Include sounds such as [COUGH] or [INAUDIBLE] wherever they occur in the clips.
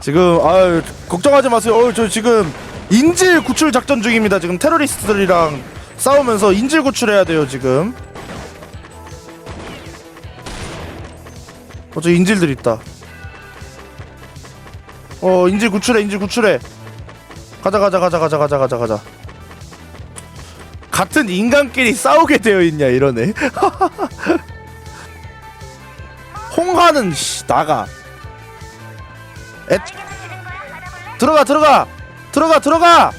지금 아 걱정하지 마세요. 어, 저 지금 인질 구출 작전 중입니다. 지금 테러리스트들이랑 싸우면서 인질 구출해야 돼요. 지금. 어, 저 인질들 있다. 어, 인질 구출해, 인질 구출해. 가자, 가자, 가자, 가자, 가자, 가자, 가자. 같은 인간끼리 싸우게 되어 있냐 이러네. [LAUGHS] 홍하는 씨 나가. 에 들어가 들어가 들어가 들어가.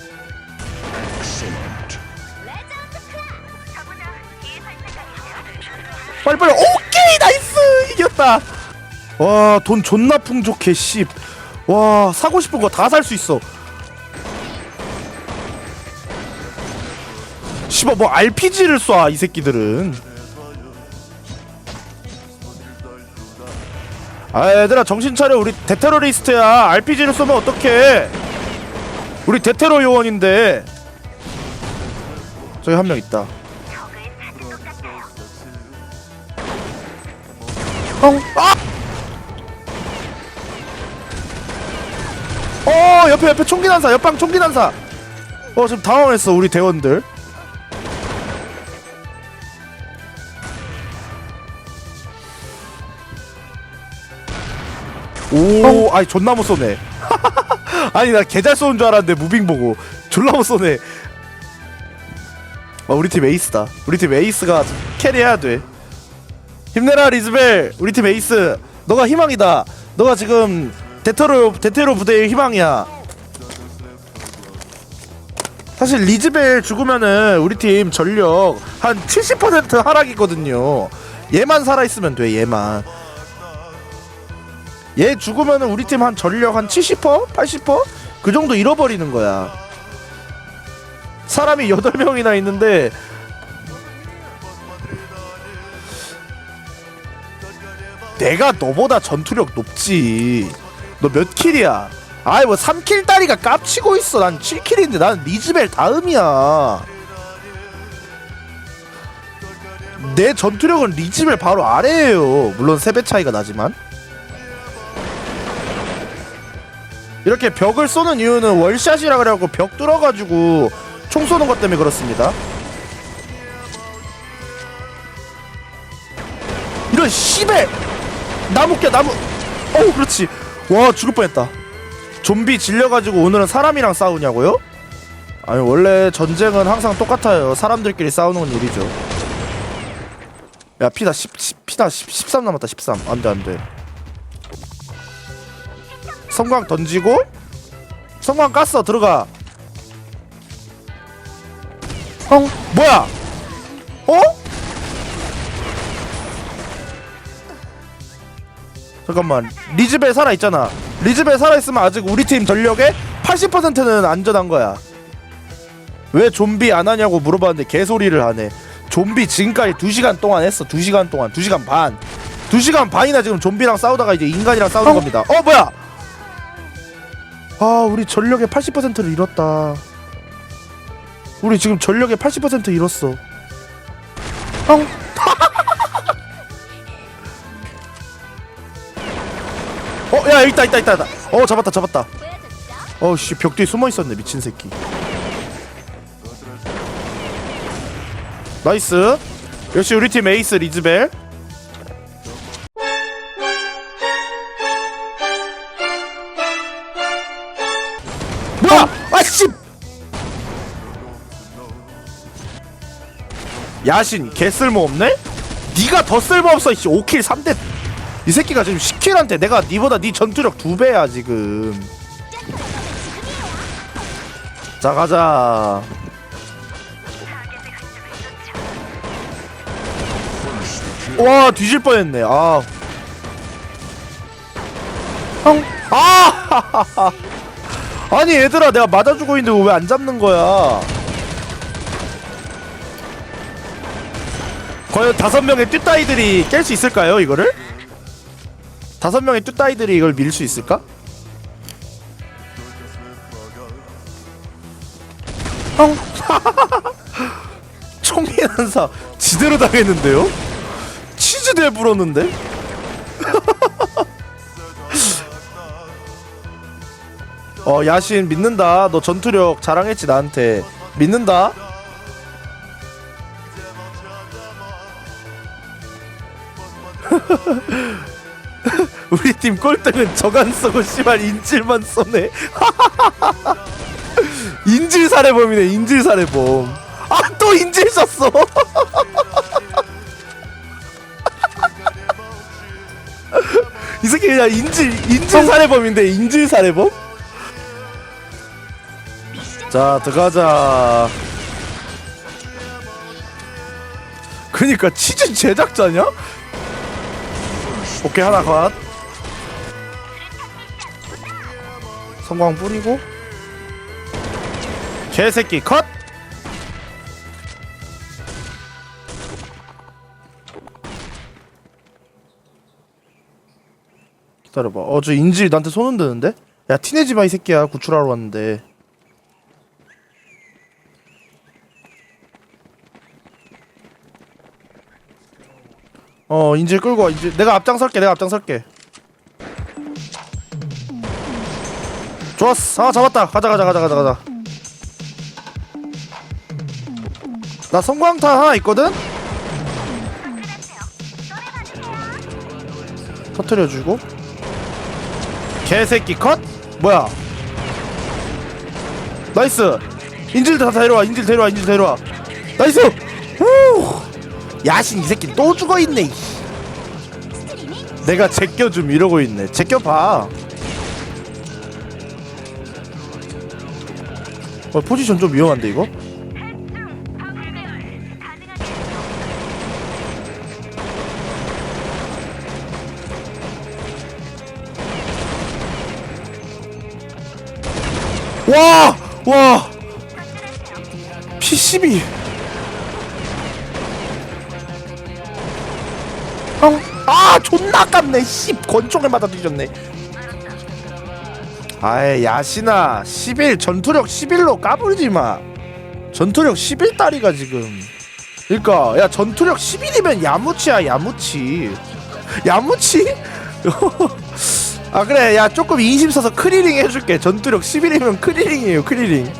빨리 빨리 오케이 나이스 이겼다. 와 돈 존나 풍족해 씨. 와 사고 싶은 거 다 살 수 있어. 씨발 뭐 RPG를 쏴 이 새끼들은. 아 얘들아 정신 차려. 우리 대테러리스트야. RPG를 쏘면 어떡해? 우리 대테러 요원인데. 저기 한 명 있다. 형 아! 어 옆에 옆에 총기 난사 옆방 총기 난사. 어 지금 당황했어 우리 대원들 오, 아니 존나 못 쏘네. [LAUGHS] 아니 나 개잘 쏘는 줄 알았는데 무빙 보고 졸라 못 쏘네. 아, 우리 팀 에이스다. 우리 팀 에이스가 캐리해야 돼. 힘내라 리즈벨. 우리 팀 에이스. 너가 희망이다. 너가 지금 대테로 대테로 부대의 희망이야. 사실 리즈벨 죽으면은 우리 팀 전력 한 70% 하락이거든요. 얘만 살아 있으면 돼. 얘만. 얘 죽으면은 우리 팀 한 전력 한 70%? 80%? 그 정도 잃어버리는 거야. 사람이 8명이나 있는데 내가 너보다 전투력 높지. 너 몇 킬이야? 아이 뭐 3킬 다리가 깝치고 있어. 난 7킬인데 난 리즈벨 다음이야. 내 전투력은 리즈벨 바로 아래에요. 물론 3배 차이가 나지만. 이렇게 벽을 쏘는 이유는 월샷이라 그래갖고 벽 뚫어가지고 총 쏘는 것 때문에 그렇습니다. 이런 씨발 나무 껴 나무. 어우 그렇지. 와 죽을 뻔했다. 좀비 질려가지고 오늘은 사람이랑 싸우냐고요? 아니 원래 전쟁은 항상 똑같아요. 사람들끼리 싸우는 건 일이죠. 야 피다 10, 10 피다 10, 13 남았다 13 안돼 안돼. 성광 던지고 성광 깠어 들어가. 형 뭐야? 어? 잠깐만. 리즈벨 살아있잖아. 리즈벨 살아있으면 아직 우리 팀 전력의 80%는 안전한 거야. 왜 좀비 안 하냐고 물어봤는데 개소리를 하네. 좀비 지금까지 2시간 동안 했어. 2시간 동안. 2시간 반. 2시간 반이나 지금 좀비랑 싸우다가 이제 인간이랑 싸우는 겁니다. 어 뭐야 아 우리 전력의 80%를 잃었다 우리 지금 전력의 80% 잃었어 형 [LAUGHS] 어, 야, 있다, 있다, 있다, 있다. 어, 잡았다, 잡았다. 어, 씨, 벽 뒤에 숨어 있었네, 미친 새끼. 나이스. 역시 우리 팀 에이스 리즈벨. 야신 개 쓸모 없네? 네가 더 쓸모 없어. 씨 5킬 3대. 이 새끼가 지금 10킬한테 내가 니보다 네 전투력 두 배야 지금. 자 가자. 와 뒤질 뻔했네. 아. 형. 아! [LAUGHS] 아니 얘들아 내가 맞아주고 있는데 왜 안 잡는 거야? 과연 다섯 명의 뚜따이들이 깰 수 있을까요 이거를? 다섯 명의 뚜따이들이 이걸 밀 수 있을까? 형 총기 난사 지대로 당했는데요? 치즈대 불었는데? [LAUGHS] 어 야신 믿는다 너 전투력 자랑했지 나한테 믿는다 [LAUGHS] 우리 팀 꼴등은 저간 쏘고 씨발. 인질만 쏘네. [LAUGHS] 인질 살해범이네 인질 살해범. 아 또 인질 썼어. [LAUGHS] 이 새끼 그냥 인질 인질 살해범인데 인질 살해범? 자 들어가자. 그니까 치즈 제작자냐? 오케이 하나 컷. 성광 뿌리고. 개새끼 컷! 기다려봐. 어저 인질 나한테 손 흔드는데? 야 티내지 마 이 새끼야. 구출하러 왔는데 어 인질 끌고 와. 인질 내가 앞장설게 내가 앞장설게. 좋았어. 아 잡았다. 가자 가자 가자 가자 가자. 나 성광탄 하나 있거든? 터트려주고. 개새끼 컷? 뭐야? 나이스! 인질 다 데려와 인질 데려와 인질 데려와. 나이스! 후 야신 이 새끼 또 죽어 있네 이. 내가 제껴줌 이러고 있네 제껴 봐 어, 포지션 좀 위험한데 이거? 와! 와! P12 형! 아! 존나 아깝네 씨 권총에 맞아 뒤졌네 아이 야신아 11 전투력 11로 까불지마 전투력 11다리가 지금 그니까 야 전투력 11이면 야무치야 야무치 야무치? [LAUGHS] 아 그래 야 조금 인심 써서 크리링 해줄게 전투력 11이면 크리링이에요 크리링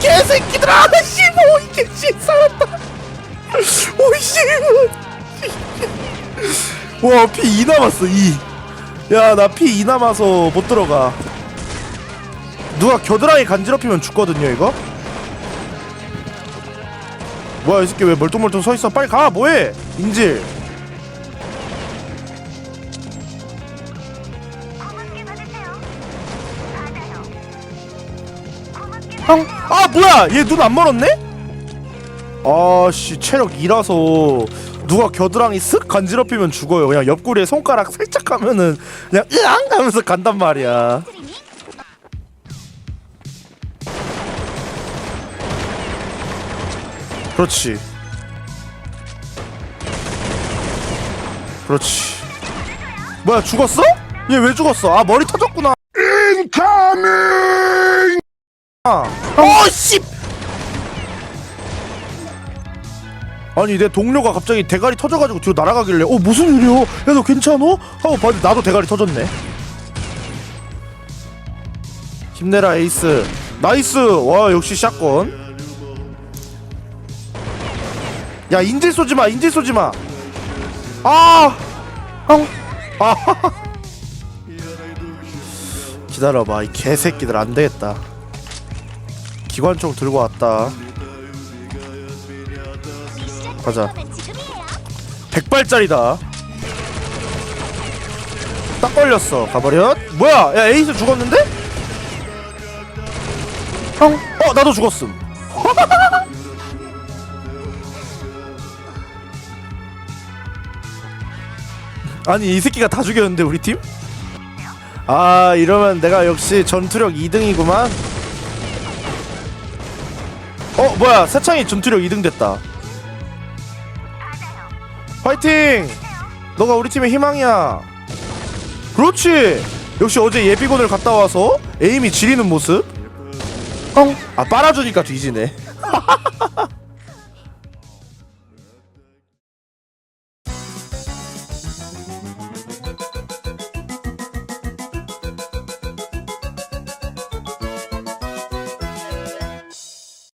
개새끼들아! 씨, 뭐, 이게 씨, 살았다! 오이씨! 와, 피 2 남았어, 2. 야, 나 피 2 남아서 못 들어가. 누가 겨드랑이 간지럽히면 죽거든요, 이거? 뭐야, 이 새끼 왜 멀뚱멀뚱 서 있어? 빨리 가, 뭐해? 인질. 형, 아 뭐야? 얘 눈 안 멀었네? 아씨 체력 2라서 누가 겨드랑이 쓱 간지럽히면 죽어요. 그냥 옆구리에 손가락 살짝 하면은 그냥 으앙 하면서 간단 말이야. 그렇지. 그렇지. 뭐야 죽었어? 얘 왜 죽었어? 아 머리 터졌구나. 인카밍. 아, 어 씨. 아니 내 동료가 갑자기 대가리 터져가지고 뒤로 날아가길래 어 무슨 일이야? 야너 괜찮어? 하고 봤는데 나도 대가리 터졌네. 힘내라 에이스. 나이스. 와 역시 샷건. 야 인질 쏘지 마. 인질 쏘지 마. 아. 형. 아. [LAUGHS] 기다려봐 이 개새끼들 안 되겠다. 기관 총 들고 왔다. 가자. 100발짜리다. 딱 걸렸어. 가버려. 뭐야? 야 에이스 죽었는데? 형? 어 나도 죽었음. [LAUGHS] 아니 이 새끼가 다 죽였는데 우리 팀? 아 이러면 내가 역시 전투력 2등이구만. 어 뭐야 세창이 전투력 2등 됐다. 화이팅! 너가 우리 팀의 희망이야. 그렇지 역시 어제 예비군을 갔다 와서 에임이 지리는 모습 꽁아 빨아주니까 뒤지네 [LAUGHS]